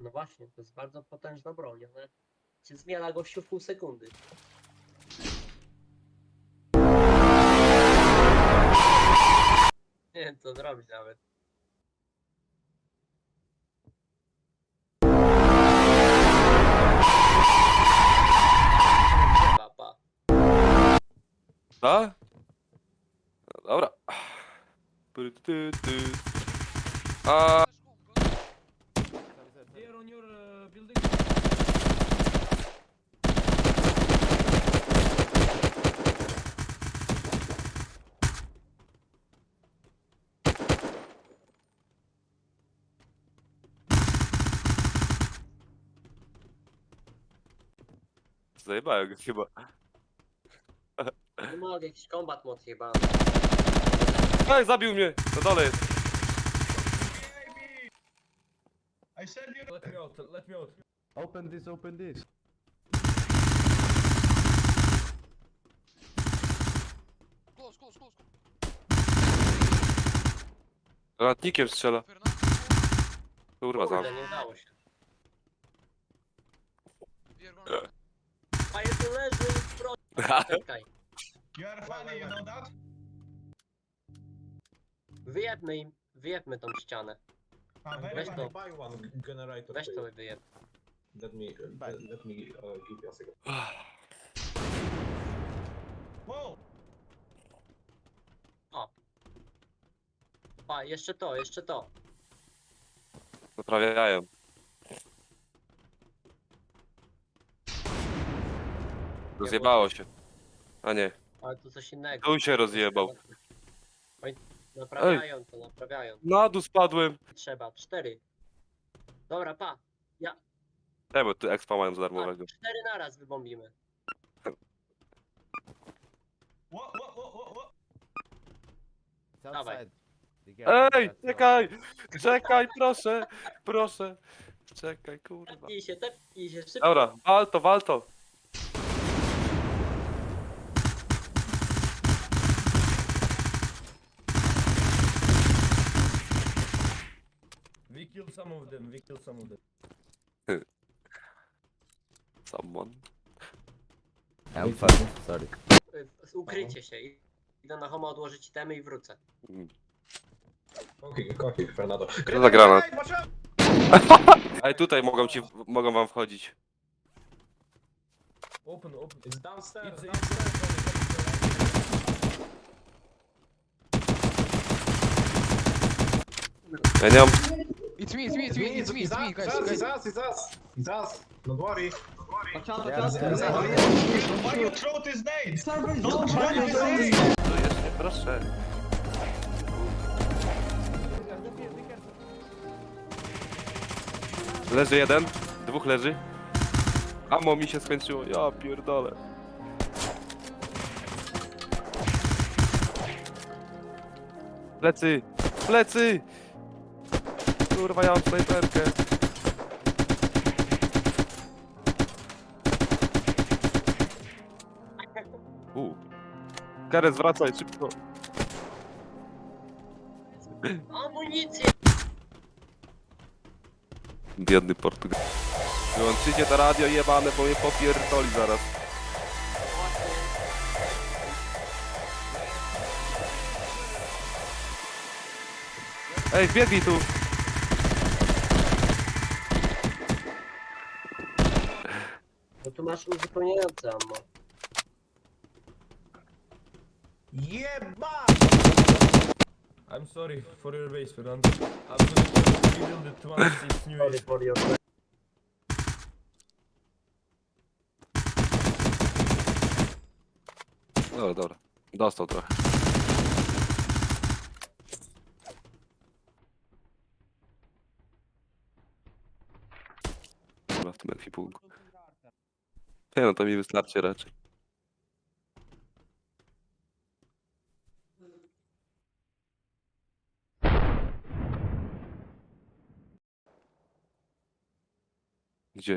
No właśnie, to jest bardzo potężna broń, ale cię zmiana gościu w pół sekundy. Nie wiem co zrobić nawet. Papa. Da? No dobra. A, They are on your uh, building. Zajebałem go chyba. Nie mogę, jakiś kombat moc chyba. Ej, zabił mnie! Na dole jest. I said you. Let me out. Let me out. Open this, open this. Close, close, close. Granatnikiem strzela. Fernando. Kurwa, za. Kurde, nie udało się. We are gonna. A jest leży, pro... Czekaj. You are funny, you know that? Wyjebmy im, tą ścianę. Ah, very Weź funny. to, buy one generator. weź to wyjeb. Let me uh, Buy. let, me uh, give you a second. Whoa! A, jeszcze to, jeszcze to. Naprawiają. Rozjebało się. A nie. Ale to coś innego. Tu się rozjebał. Oj, Naprawiają to, naprawiają. Na dół spadłem. Trzeba, cztery. Dobra, pa. Bo tu expa mają za pa darmowego. cztery naraz wybombimy. It's Dawaj. Ej, czekaj! Czekaj, proszę! Proszę! Czekaj, kurwa. Tepnij się, tepnij się, szybko. Dobra, wal to, wal to. Some of them. We killed some of them. Someone. I'm fine, sorry. Y, Ukryjcie się. i- Idę na homo odłożyć temy i wrócę. Mm. Coffee, coffee, Fernando. Co za granat? Watch out! Ej, tutaj mogą ci, mogą wam wchodzić. Open, open. It's downstairs. It's, downstairs. Ja nie mam... Me, it's me, it's me, it's me, guys, It's us, guys. it's us, it's us. It's us. Don't worry. Yeah, stairs. Why you throw this nade? Don't throw this nade! To jeszcze, proszę. Leży jeden, dwóch leży. Amo mi się skończyło, ja pierdolę. Plecy! Plecy! Kurwa, ja mam snajperkę. U. Karez, wracaj, szybko. Amunicję! Biedny Portugal. Wyłączycie to radio jebane, bo mnie popierdoli zaraz. Ej, wbiegnij tu! Masz uzupełniające ammo. Jeba! I'm sorry for your base, Fernando. I'm gonna rebuild it once it's new. Sorry for your... Dobra, dobra. Dostał trochę. Chyba w tym ekwipunku. Nie no, to mi wystarczy raczej. Gdzie?